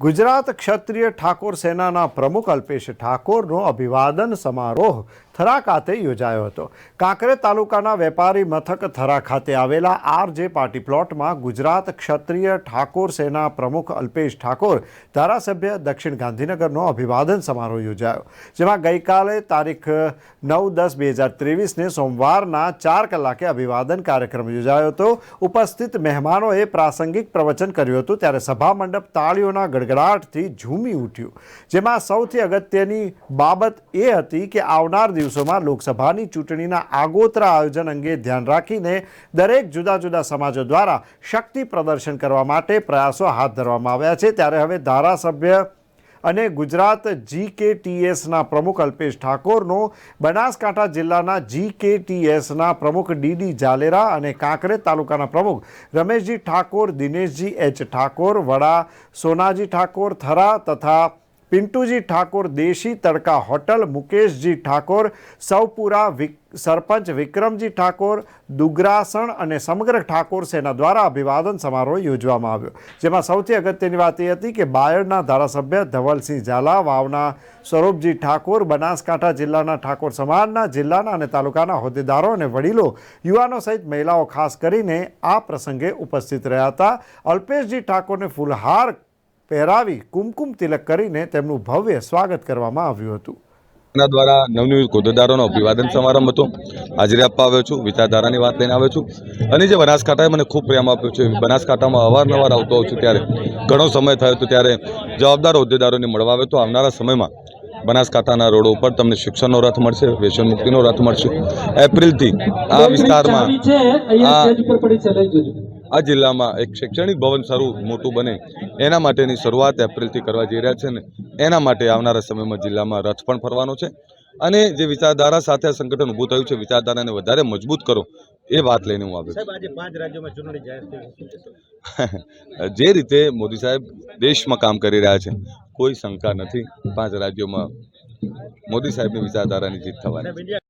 ગુજરાત ક્ષત્રિય ઠાકોર સેનાના પ્રમુખ અલ્પેશ ઠાકોરનો અભિવાદન સમારોહ થરા ખાતે યોજાયો હતો. કાંકરે તાલુકાના વેપારી મથક થરા ખાતે આવેલા આર જે પાર્ટી પ્લોટમાં ગુજરાત ક્ષત્રિય ઠાકોર સેના પ્રમુખ અલ્પેશ ઠાકોર ધારાસભ્ય દક્ષિણ ગાંધીનગરનો અભિવાદન સમારોહ યોજાયો, જેમાં ગઈકાલે તારીખ નવ દસ બે હજાર ત્રેવીસને સોમવારના ચાર કલાકે અભિવાદન કાર્યક્રમ યોજાયો હતો. ઉપસ્થિત મહેમાનોએ પ્રાસંગિક પ્રવચન કર્યું હતું, ત્યારે સભા મંડપ તાળીઓના ગડગડાટથી ઝૂમી ઉઠ્યું. જેમાં સૌથી અગત્યની બાબત એ હતી કે આવનાર દિવસોમાં લોકસભાની ચૂંટણીના આગોતરા આયોજન અંગે ધ્યાન રાખીને દરેક જુદા જુદા સમાજો દ્વારા શક્તિ પ્રદર્શન કરવા માટે પ્રયાસો હાથ ધરવામાં આવ્યા છે. ત્યારે હવે ધારાસભ્ય અને ગુજરાત જીકેટીએસના પ્રમુખ અલ્પેશ ઠાકોરનો બનાસકાંઠા જિલ્લાના જીકેટીએસના પ્રમુખ ડીડી જાલેરા અને કાંકરેજ તાલુકાના પ્રમુખ રમેશજી ઠાકોર, દિનેશજી એચ ઠાકોર, વડા સોનાજી ઠાકોર, થરા તથા પિન્ટુજી ઠાકોર દેશી તડકા હોટલ, મુકેશજી ઠાકોર, સૌપુરા સરપંચ વિક્રમજી ઠાકોર, દુગ્રાસણ અને સમગ્ર ઠાકોર સેના દ્વારા અભિવાદન સમારોહ યોજવામાં આવ્યો. જેમાં સૌથી અગત્યની વાત એ હતી કે બાયડના ધારાસભ્ય ધવલસિંહ ઝાલા, વાવના સ્વરૂપજી ઠાકોર, બનાસકાંઠા જિલ્લાના ઠાકોર સમાજના જિલ્લાના અને તાલુકાના હોદ્દેદારો અને વડીલો, યુવાનો સહિત મહિલાઓ ખાસ કરીને આ પ્રસંગે ઉપસ્થિત રહ્યા હતા. અલ્પેશજી ઠાકોરને ફૂલહાર પહેરાવી કુમકુમ તિલક કરીને તેમનું ભવ્ય સ્વાગત કરવામાં આવ્યું હતું. એના દ્વારા નવનિયુક્ત હોદ્દેદારોનો અભિવાદન સમારંભ હતો. હાજરી આપવા આવ્યો છું વિચારધારાની વાત લઈને આવ્યો છું. અને જે બનાસકાંઠાએ મને ખૂબ પ્રેમ આપ્યો છે બનાસકાંઠામાં અવારનવાર આવતો હોઉં છું ત્યારે ઘણો સમય થયો હતો ત્યારે જવાબદાર હોદ્દેદારોને મળવા આવ્યો તો આવનારા સમયમાં બનાસકાંઠાના રોડો ઉપર તમને શિક્ષણનો રથ મળશે વ્યસન મુક્તિનો રથ મળશે. એપ્રિલથી આ વિસ્તારમાં આ જિલ્લામાં એક શૈક્ષણિક ભવન સારું મોટું બને એના માટેની શરૂઆત એપ્રિલથી કરવા જઈ રહ્યા છે ને એના માટે આવનારા સમયમાં જિલ્લામાં રથ પણ ફરવાનો છે. અને જે વિચારધારા સાથે આ સંગઠન ઊભું થયું છે વિચારધારાને વધારે મજબૂત કરો એ વાત લઈને હું આવ્યો જે રીતે મોદી સાહેબ દેશમાં કામ કરી રહ્યા છે કોઈ શંકા નથી પાંચ રાજ્યોમાં મોદી સાહેબની વિચારધારાની જીત થવાની